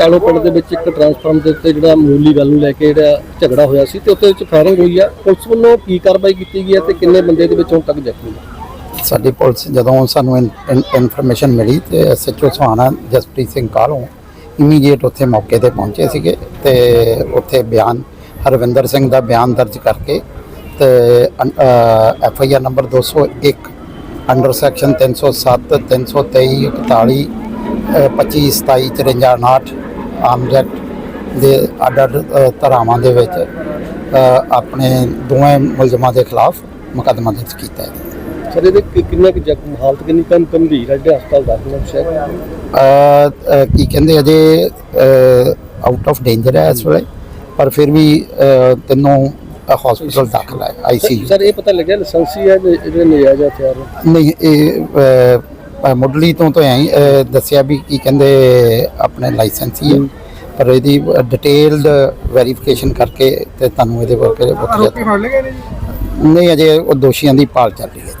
ਕਾਲੋ ਪਿੰਡ ਦੇ ਵਿੱਚ ਇੱਕ ਟਰਾਂਸਫਾਰਮ ਦੇ ਉੱਤੇ ਜਿਹੜਾ ਮੂਲੀ ਗੱਲ ਨੂੰ ਲੈ ਕੇ ਜਿਹੜਾ ਝਗੜਾ ਹੋਇਆ ਸੀ ਤੇ ਉੱਤੇ ਵਿੱਚ ਫਾਇਰਿੰਗ ਹੋਈ ਆ। ਪੁਲਿਸ ਵੱਲੋਂ ਕੀ ਕਾਰਵਾਈ ਕੀਤੀ ਗਈ ਹੈ ਤੇ ਕਿੰਨੇ ਬੰਦੇ ਦੇ ਵਿੱਚ ਤੱਕ ਜ਼ਖਮੀ ਸਾਡੀ ਪੁਲਿਸ ਜਦੋਂ ਸਾਨੂੰ ਇਨਫੋਰਮੇਸ਼ਨ ਮਿਲੀ ਤੇ ਐਸਐਚਓ ਸੁਹਾਣਾ ਜਸਪ੍ਰੀਤ ਸਿੰਘ ਕਾਲੋਂ ਇਮੀਡੀਏਟ ਉੱਥੇ ਮੌਕੇ ਤੇ ਪਹੁੰਚੇ ਸੀਗੇ ਤੇ ਉੱਥੇ ਬਿਆਨ, ਹਰਵਿੰਦਰ ਸਿੰਘ ਦਾ ਬਿਆਨ ਦਰਜ ਕਰਕੇ ਤੇ F I R number 201 under section 307 323 41 25 27 53 59 arms act ਦੇ ਅੱਡ ਅੱਡ ਧਾਰਾਵਾਂ ਦੇ ਵਿੱਚ ਆਪਣੇ ਦੋਵੇਂ ਮੁਲਜ਼ਮਾਂ ਦੇ ਖਿਲਾਫ ਮੁਕੱਦਮਾ ਦਰਜ ਕੀਤਾ ਹੈ। ਸਰ ਇਹਦੇ ਕਿੰਨੇ ਕੁ ਜ਼ਖਮ ਹਾਲਤ ਕਿੰਨੀ ਕੰਮ ਗੰਭੀਰ ਹੈ ਜਿਹੜੇ ਹਸਪਤਾਲ ਦਾਖਲ ਨੇ ਸ਼ਾਇਦ? ਕੀ ਕਹਿੰਦੇ ਅਜੇ ਆਊਟ ਆਫ ਡੇਂਜਰ ਹੈ ਇਸ ਵੇਲੇ ਪਰ ਫਿਰ ਵੀ ਤਿੰਨੋਂ ਹਸਪੀਟਲ ਦਾਖਲ ਹੈ ਆਈਸੀਯੂ ਸਰ ਇਹ ਪਤਾ ਲੱਗਿਆ ਲਾਇਸੈਂਸੀ ਹੈ ਜਿਹੜੇ ਨਜਾਇਜ਼ ਹਥਿਆਰ। ਨਹੀਂ ਇਹ ਮੁੱਢਲੀ ਤੋਂ ਤਾਂ ਐਂ ਦੱਸਿਆ ਵੀ ਕੀ ਕਹਿੰਦੇ ਆਪਣੇ ਲਾਇਸੈਂਸ ਹੀ। ਹੈ। ਪਰ ਇਹਦੀ ਡਿਟੇਲਡ ਵੈਰੀਫਿਕੇਸ਼ਨ ਕਰਕੇ ਤੇ ਤੁਹਾਨੂੰ ਇਹਦੇ ਬਾਰੇ ਵੱਖਰੇ ਨਹੀਂ ਅਜੇ ਉਹ ਦੋਸ਼ੀਆਂ ਦੀ ਭਾਲ ਚੱਲ ਰਹੀ ਹੈ